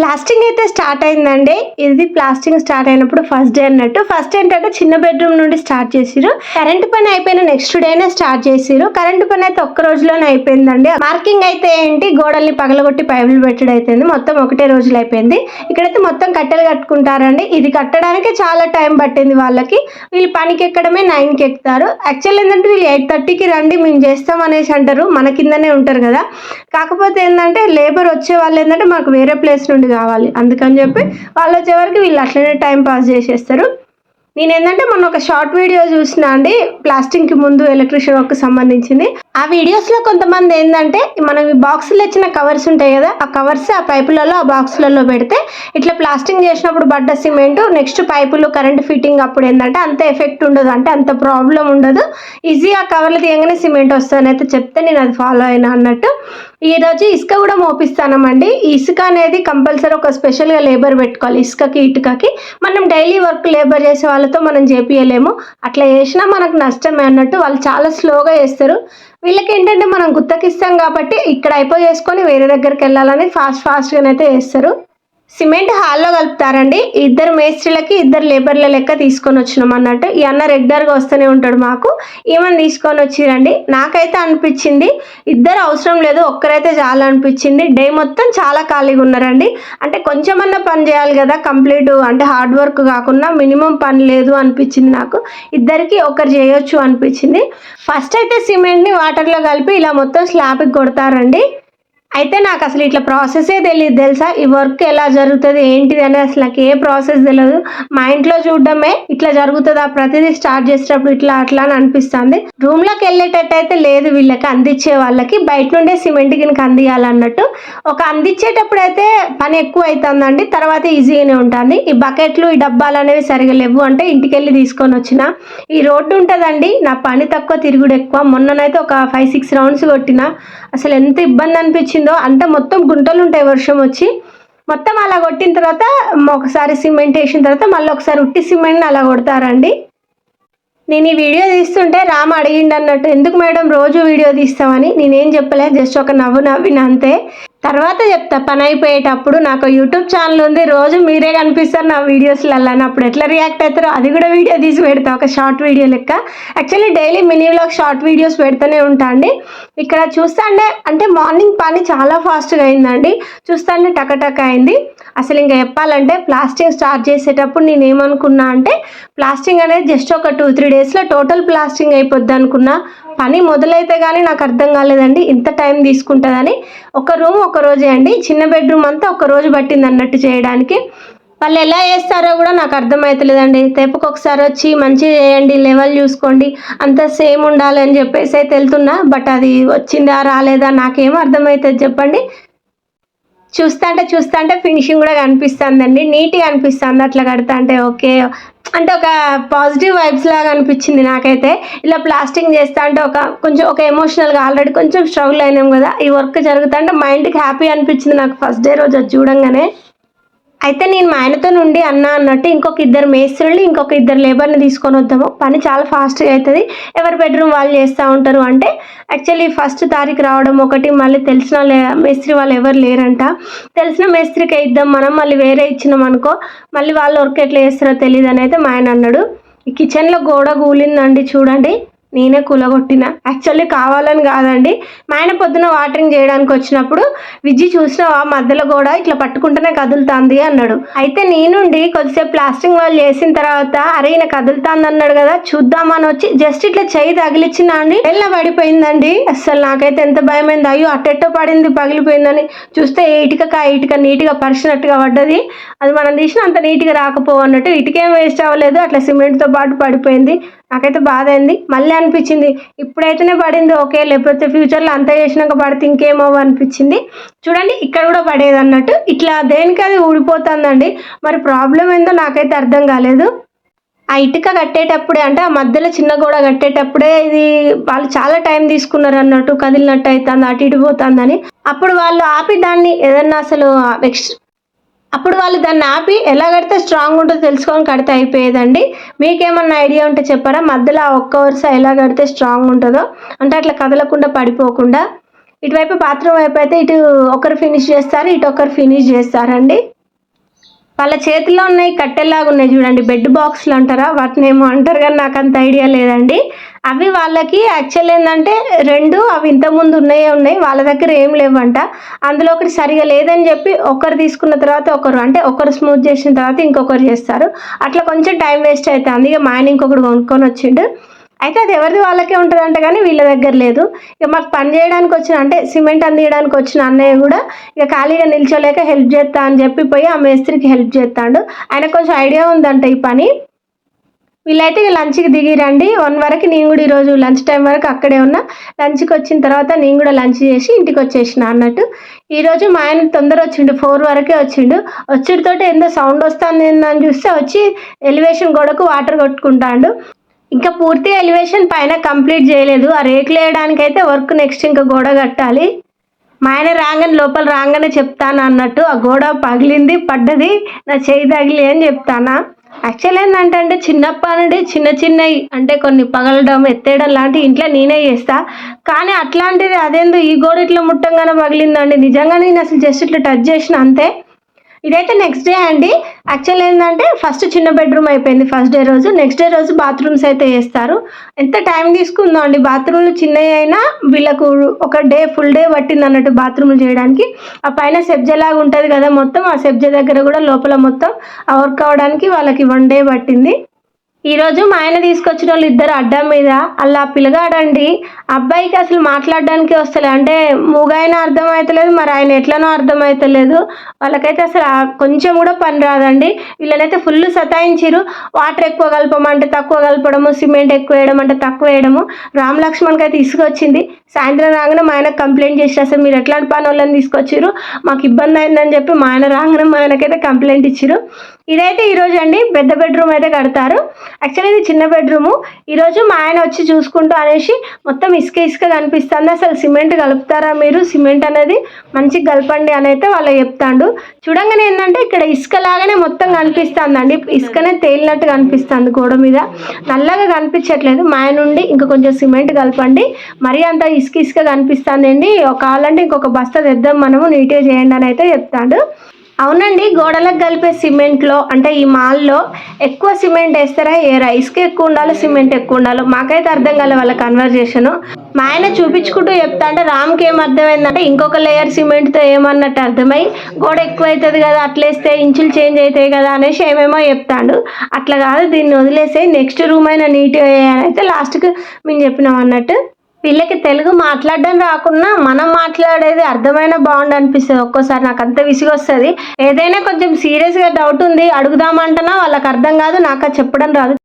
Plastering అయితే start అయిందండి. ఇది ప్లాస్టింగ్ స్టార్ట్ అయినప్పుడు ఫస్ట్ డే అన్నట్టు. ఫస్ట్ ఏంటంటే చిన్న బెడ్రూమ్ నుండి స్టార్ట్ చేసిరు కరెంట్ పని అయిపోయిన నెక్స్ట్ డేనే స్టార్ట్ చేసిరు కరెంట్ పని అయితే ఒక్క రోజులోనే అయిపోయిందండి. మార్కింగ్ అయితే ఏంటి? గోడల్ని పగలగొట్టి పైపులు పెట్టడం అయిపోయింది. మొత్తం ఒకటే రోజులు అయిపోయింది. ఇక్కడైతే మొత్తం కట్టెలు కట్టుకుంటారండి. ఇది కట్టడానికి చాలా టైం పట్టింది వాళ్ళకి. వీళ్ళు పనికి ఎక్కడమే నైన్కి ఎక్కుతారు. యాక్చువల్ ఏంటంటే వీళ్ళు ఎయిట్ థర్టీకి రండి మేము చేస్తాం అనేసి అంటారు. మన కిందనే ఉంటారు కదా. కాకపోతే ఏంటంటే లేబర్ వచ్చే వాళ్ళు ఏంటంటే మాకు వేరే ప్లేస్ నుండి కావాలి. అందుకని చెప్పి వాళ్ళు వచ్చేవరకు వీళ్ళు అట్లనే టైం పాస్ చేసేస్తారు. నేను ఏంటంటే మొన్న ఒక షార్ట్ వీడియో చూసిన అండి. ప్లాస్టింగ్కి ముందు ఎలక్ట్రిషియన్ వర్క్ సంబంధించింది. ఆ వీడియోస్లో కొంతమంది ఏంటంటే మనం ఈ బాక్సులు ఇచ్చిన కవర్స్ ఉంటాయి కదా ఆ కవర్స్ ఆ పైపులలో ఆ బాక్సులలో పెడితే ఇట్లా ప్లాస్టింగ్ చేసినప్పుడు పడ్డ సిమెంట్ నెక్స్ట్ పైపులు కరెంట్ ఫిట్టింగ్ అప్పుడు ఏంటంటే అంత ఎఫెక్ట్ ఉండదు. అంటే అంత ప్రాబ్లం ఉండదు. ఈజీగా కవర్లు తీయగానే సిమెంట్ వస్తుందని అయితే చెప్తే నేను అది ఫాలో అయినా అన్నట్టు. ఈరోజు ఇసుక కూడా మోపిస్తానమండి. ఇసుక అనేది కంపల్సరీ ఒక స్పెషల్గా లేబర్ పెట్టుకోవాలి. ఇసుకకి ఇటుకకి. మనం డైలీ వర్క్ లేబర్ చేసే వాళ్ళతో మనం చేపియలేము. అట్లా చేసినా మనకు నష్టమే అన్నట్టు వాళ్ళు చాలా స్లోగా చేస్తారు. వీళ్ళకి ఏంటంటే మనం గుత్తకిస్తాం కాబట్టి ఇక్కడ అయిపోయి చేసుకొని వేరే దగ్గరికి వెళ్ళాలని ఫాస్ట్ ఫాస్ట్గానైతే చేస్తారు. సిమెంట్ హాల్లో కలుపుతారండి. ఇద్దరు మేస్త్రీలకి ఇద్దరు లేబర్ల లెక్క తీసుకొని వచ్చినాం అన్నట్టు. ఈ అన్న రెగ్యులర్గా వస్తూనే ఉంటాడు మాకు. ఏమని తీసుకొని వచ్చిరండి. నాకైతే అనిపించింది ఇద్దరు అవసరం లేదు ఒక్కరైతే చాలా అనిపించింది. డే మొత్తం చాలా ఖాళీగా ఉన్నారండి. అంటే కొంచెమన్నా పని చేయాలి కదా కంప్లీట్ అంటే హార్డ్ వర్క్ కాకుండా మినిమం పని లేదు అనిపించింది నాకు. ఇద్దరికి ఒకరు చేయొచ్చు అనిపించింది. ఫస్ట్ అయితే సిమెంట్ని వాటర్లో కలిపి ఇలా మొత్తం స్లాబ్కి కొడతారండి. అయితే నాకు అసలు ఇట్లా ప్రాసెసే తెలియదు తెలుసా? ఈ వర్క్ ఎలా జరుగుతుంది ఏంటిది అని అసలు నాకు ఏ ప్రాసెస్ తెలియదు మా ఇంట్లో చూడడమే ఇట్లా జరుగుతుందా ప్రతిదీ స్టార్ట్ చేసేటప్పుడు ఇట్లా అట్లా అని అనిపిస్తుంది. రూమ్లోకి వెళ్ళేటట్టు అయితే లేదు వీళ్ళకి అందించే వాళ్ళకి బయట నుండే సిమెంట్ గిన్నెకి అందియాలన్నట్టు. ఒక అందించేటప్పుడు అయితే పని ఎక్కువ అవుతుందండి తర్వాత ఈజీగానే ఉంటుంది. ఈ బకెట్లు ఈ డబ్బాలు అనేవి సరిగా లేవు అంటే ఇంటికి వెళ్ళి తీసుకొని వచ్చిన. ఈ రోడ్డు ఉంటుందండి నా పని తక్కువ తిరుగుడు ఎక్కువ. మొన్ననైతే ఒక ఫైవ్ సిక్స్ రౌండ్స్ కొట్టిన. అసలు ఎంత ఇబ్బంది అనిపించింది అంటే మొత్తం గుంటలు ఉంటాయి వర్షం వచ్చి మొత్తం అలా కొట్టిన తర్వాత ఒకసారి సిమెంట్ వేసిన తర్వాత మళ్ళీ ఒకసారి ఉట్టి సిమెంట్ని అలా కొడతారండి. నేను ఈ వీడియో తీస్తుంటే రామ్ అడిగిండు అన్నట్టు ఎందుకు మేడం రోజు వీడియో తీస్తామని నేనేం చెప్పలేదు జస్ట్ ఒక నవ్వు నవ్విన అంతే. తర్వాత చెప్తా పని అయిపోయేటప్పుడు నాకు యూట్యూబ్ ఛానల్ ఉంది రోజు మీరే కనిపిస్తారు నా వీడియోస్లలో అప్పుడు ఎట్లా రియాక్ట్ అవుతారో అది కూడా వీడియో తీసి పెడతా ఒక షార్ట్ వీడియో లెక్క. Actually daily mini vlog short videos పెడుతూనే ఉంటా అండి. ఇక్కడ చూస్తాండే అంటే మార్నింగ్ పని చాలా ఫాస్ట్గా అయిందండి. చూస్తాండే టకటక అయింది. అసలు ఇంకా చెప్పాలంటే ప్లాస్టింగ్ స్టార్ట్ చేసేటప్పుడు నేను ఏమనుకున్నా అంటే ప్లాస్టింగ్ అనేది జస్ట్ ఒక టూ త్రీ డేస్లో టోటల్ ప్లాస్టింగ్ అయిపోద్ది అనుకున్నా. పని మొదలైతే కానీ నాకు అర్థం కాలేదండి. ఇంత టైం తీసుకుంటుందని ఒక రూమ్ ఒక రోజే అండి. చిన్న బెడ్రూమ్ అంతా ఒక రోజు పట్టింది అన్నట్టు చేయడానికి. వాళ్ళు ఎలా చేస్తారో కూడా నాకు అర్థమవుతలేదండి తెప్పకు ఒకసారి వచ్చి మంచిగా చేయండి లెవెల్ చూసుకోండి అంతా సేమ్ ఉండాలి అని చెప్పేసి అయితే వెళ్తున్నా బట్ అది వచ్చిందా రాలేదా నాకేం అర్థమవుతుంది చెప్పండి. చూస్తాంటే చూస్తాంటే ఫినిషింగ్ కూడా కనిపిస్తుందండి. నీట్గా అనిపిస్తుంది. అట్లా కడతా అంటే ఓకే. అంటే ఒక పాజిటివ్ వైబ్స్ లాగా అనిపించింది నాకైతే. ఇలా ప్లాస్టింగ్ చేస్తా అంటే ఒక కొంచెం ఒక ఎమోషనల్గా ఆల్రెడీ కొంచెం స్ట్రగుల్ అయినాం కదా. ఈ వర్క్ జరుగుతుంటే మైండ్కి హ్యాపీ అనిపించింది నాకు ఫస్ట్ డే రోజు అది చూడంగానే. అయితే నేను మా ఆయనతో నుండి అన్న అన్నట్టు ఇంకొక ఇద్దరు మేస్త్రుల్ని ఇంకొక ఇద్దరు లేబర్ని తీసుకొని వద్దాము. పని చాలా ఫాస్ట్గా అవుతుంది ఎవరి బెడ్రూమ్ వాళ్ళు చేస్తూ ఉంటారు అంటే యాక్చువల్లీ ఫస్ట్ తారీఖు రావడం ఒకటి మళ్ళీ తెలిసిన మేస్త్రి వాళ్ళు ఎవరు లేరంట. తెలిసిన మేస్త్రికి ఇద్దాం మనం మళ్ళీ వేరే ఇచ్చినాం అనుకో మళ్ళీ వాళ్ళు వర్క్ ఎట్లా చేస్తారో తెలియదు అని అయితే మా ఆయన అన్నాడు. కిచెన్లో గోడ కూలిందండి చూడండి. నేనే కూలగొట్టిన. యాక్చువల్లీ కావాలని కాదండి. మా ఆయన పొద్దున వాటరింగ్ చేయడానికి వచ్చినప్పుడు విజ్జి చూసినావా? మధ్యలో కూడా ఇట్లా పట్టుకుంటేనే కదులుతాంది అన్నాడు. అయితే నేనుండి కొద్దిసేపు ప్లాస్టింగ్ వాళ్ళు చేసిన తర్వాత అరే ఈయన కదులుతాంది అన్నాడు కదా చూద్దామని వచ్చి జస్ట్ ఇట్లా చెయ్యి తగిలిచ్చిన అండి. వెళ్ళ పడిపోయిందండి. అసలు నాకైతే ఎంత భయమైంది. అయ్యో అట్టెట్టో పడింది పగిలిపోయిందని. చూస్తే ఇటుక కా ఇటుక నీట్గా పరిచినట్టుగా పడ్డది. అది మనం తీసిన అంత నీట్గా రాకపోవన్నట్టు ఇటుకేం వేస్ట్ అవ్వలేదు. అట్లా సిమెంట్తో పాటు పడిపోయింది. నాకైతే బాధ అయింది. మళ్ళీ అనిపించింది. ఇప్పుడైతేనే పడింది. ఓకే లేకపోతే ఫ్యూచర్లో అంతా చేసినాక పడితే ఇంకేమో అనిపించింది. చూడండి ఇక్కడ కూడా పడేది అన్నట్టు. ఇట్లా దేనికి అది ఊడిపోతుందండి. మరి ప్రాబ్లం ఏందో నాకైతే అర్థం కాలేదు. ఆ ఇటుక కట్టేటప్పుడే అంటే ఆ మధ్యలో చిన్న గోడ కట్టేటప్పుడే ఇది వాళ్ళు చాలా టైం తీసుకున్నారు అన్నట్టు. కదిలినట్టు అవుతుంది అటు ఇటు పోతుందని. అప్పుడు వాళ్ళు ఆపి దాన్ని ఏదన్నా అసలు నెక్స్ట్ అప్పుడు వాళ్ళు దాన్ని ఆపి ఎలా కడితే స్ట్రాంగ్ ఉంటుందో తెలుసుకొని కడితే అయిపోయేదండి. మీకేమన్నా ఐడియా ఉంటే చెప్పారా? మధ్యలో ఆ ఒక్క వరుస ఎలా కడితే స్ట్రాంగ్ ఉంటుందో? అంటే అట్లా కదలకుండా పడిపోకుండా. ఇటువైపు బాత్రూమ్ వైపు అయితే ఇటు ఒకరు ఫినిష్ చేస్తారు ఇటు ఒకరు ఫినిష్ చేస్తారండి. వాళ్ళ చేతిలో ఉన్నాయి కట్టెల్లాగా ఉన్నాయి చూడండి. బెడ్ బాక్స్లు అంటారా? వాటిని ఏమో అంటారు కానీ నాకు అంత ఐడియా లేదండి. అవి వాళ్ళకి యాక్చువల్ ఏంటంటే రెండు అవి ఇంతకుముందు ఉన్నాయే ఉన్నాయి వాళ్ళ దగ్గర ఏం లేవంట. అందులో ఒకటి సరిగా లేదని చెప్పి ఒకరు తీసుకున్న తర్వాత ఒకరు అంటే ఒకరు స్మూత్ చేసిన తర్వాత ఇంకొకరు చేస్తారు. అట్లా కొంచెం టైం వేస్ట్ అవుతుంది. ఇక మా ఆయన ఇంకొకరు కొనుక్కొని వచ్చిండు. అయితే అది ఎవరిది వాళ్ళకే ఉంటుందంట కానీ వీళ్ళ దగ్గర లేదు. ఇక మాకు పని చేయడానికి వచ్చిన అంటే సిమెంట్ అందియడానికి వచ్చిన అన్నయ్య కూడా ఇక ఖాళీగా నిల్చోలేక హెల్ప్ చేస్తా అని చెప్పి పోయి ఆ మేస్త్రికి హెల్ప్ చేస్తాడు. ఆయన కొంచెం ఐడియా ఉందంట ఈ పని. వీళ్ళైతే ఇక లంచ్కి దిగిరండి వన్ వరకు నేను కూడా ఈరోజు లంచ్ టైం వరకు అక్కడే ఉన్నా. లంచ్కి వచ్చిన తర్వాత నేను కూడా లంచ్ చేసి ఇంటికి వచ్చేసిన అన్నట్టు. ఈరోజు మా ఆయన తొందర వచ్చిండు. ఫోర్ వరకే వచ్చిండు. వచ్చిడితోటి ఏందో సౌండ్ వస్తుంది అని చూస్తే వచ్చి ఎలివేషన్ గోడకు వాటర్ కొట్టుకుంటాడు. ఇంకా పూర్తి ఎలివేషన్ పైన కంప్లీట్ చేయలేదు. ఆ రేకులు వేయడానికి అయితే వర్క్ నెక్స్ట్ ఇంకా గోడ కట్టాలి. మా ఆయన రాగానే లోపల రాగానే చెప్తాను అన్నట్టు ఆ గోడ పగిలింది పడ్డది నా చేయి తగిలి అని చెప్తానా. యాక్చువల్ ఏంటంటే అంటే చిన్నప్పటి నుండి చిన్న చిన్నవి అంటే కొన్ని పగలడం ఎత్తేయడం లాంటి ఇంట్లో నేనే చేస్తా. కానీ అట్లాంటిది అదేందో ఈ గోడ ఇట్లా ముట్టంగానే పగిలిందండి. నిజంగా నేను అసలు జస్ట్ ఇట్లా టచ్ చేసిన అంతే. ఇదైతే నెక్స్ట్ డే అండి. యాక్చువల్ ఏంటంటే ఫస్ట్ చిన్న బెడ్రూమ్ అయిపోయింది ఫస్ట్ డే రోజు. నెక్స్ట్ డే రోజు బాత్రూమ్స్ అయితే వేస్తారు. ఎంత టైం తీసుకుందో అండి బాత్రూమ్లు చిన్నవి అయినా వీళ్ళకు ఒక డే ఫుల్ డే పట్టింది అన్నట్టు బాత్రూమ్లు చేయడానికి. ఆ పైన సెబ్జలాగా ఉంటుంది కదా మొత్తం ఆ సెబ్జ దగ్గర కూడా లోపల మొత్తం ఆ వర్క్ అవడానికి వాళ్ళకి వన్ డే పట్టింది. ఈరోజు మా ఆయన తీసుకొచ్చిన వాళ్ళు ఇద్దరు అడ్డం మీద. అలా పిల్లగాడండి అబ్బాయికి అసలు మాట్లాడడానికి వస్తలే. అంటే మూగైనా అర్థమవుతలేదు మరి ఆయన ఎట్లనో అర్థమవుతలేదు వాళ్ళకైతే అసలు కొంచెం కూడా పని రాదండి. వీళ్ళనైతే ఫుల్ సతాయించారు వాటర్ ఎక్కువ కలపమంటే తక్కువ కలపడము సిమెంట్ ఎక్కువ వేయడం అంటే తక్కువ వేయడము రామ్ లక్ష్మణ్కి అయితే ఇసుకొచ్చింది. సాయంత్రం రాగానే మా ఆయన కంప్లైంట్ చేసి అసలు మీరు ఎట్లాంటి పని వాళ్ళని తీసుకొచ్చారు మాకు ఇబ్బంది అయిందని చెప్పి మా ఆయన రాగానే మా ఆయనకైతే కంప్లైంట్ ఇచ్చారు ఇదైతే ఈరోజు అండి. పెద్ద బెడ్రూమ్ అయితే కడతారు. యాక్చువల్లీ ఇది చిన్న బెడ్రూము ఈరోజు మా ఆయన వచ్చి చూసుకుంటూ అనేసి మొత్తం ఇసుక ఇసుక కనిపిస్తుంది. అసలు సిమెంట్ కలుపుతారా మీరు? సిమెంట్ అనేది మంచిగా కలపండి అని అయితే వాళ్ళు చెప్తాడు. చూడంగానే ఏంటంటే ఇక్కడ ఇసుక లాగానే మొత్తం కనిపిస్తుందండి. ఇసుకనే తేలినట్టు కనిపిస్తుంది గోడ మీద. నల్లగా కనిపించట్లేదు. మా ఆయన నుండి ఇంకా కొంచెం సిమెంట్ కలపండి. మరీ అంత ఇసుక ఇసుక కనిపిస్తుంది అండి కావాలంటే ఇంకొక బస్తా తెద్దాం మనము. నీట్గా చేయండి అని అయితే చెప్తాడు. అవునండి గోడలకు కలిపే సిమెంట్లో అంటే ఈ మాల్లో ఎక్కువ సిమెంట్ వేస్తారా? ఏ రైస్కి ఎక్కువ ఉండాలో సిమెంట్ ఎక్కువ ఉండాలో? మాకైతే అర్థం కాలే వాళ్ళ కన్వర్జేషన్. మా ఆయన చూపించుకుంటూ చెప్తా అంటే రామ్కి ఏం అర్థమైందంటే ఇంకొక లేయర్ సిమెంట్తో ఏమన్నట్టు అర్థమై గోడ ఎక్కువ అవుతుంది కదా అట్లేస్తే ఇంచులు చేంజ్ అవుతాయి కదా అనేసి ఏమేమో చెప్తాడు. అట్లా కాదు దీన్ని వదిలేసి నెక్స్ట్ రూమ్ అయినా నీట్గా అయితే లాస్ట్కి మేము చెప్పినాం అన్నట్టు. వీళ్ళకి తెలుగు మాట్లాడడం రాకున్నా మనం మాట్లాడేది అర్థమైన బాగుండు అనిపిస్తుంది. ఒక్కోసారి నాకు అంత విసిగి వస్తుంది ఏదైనా కొంచెం సీరియస్గా డౌట్ ఉంది అడుగుదామంటనా వాళ్ళకి అర్థం కాదు నాకు అది చెప్పడం రాదు.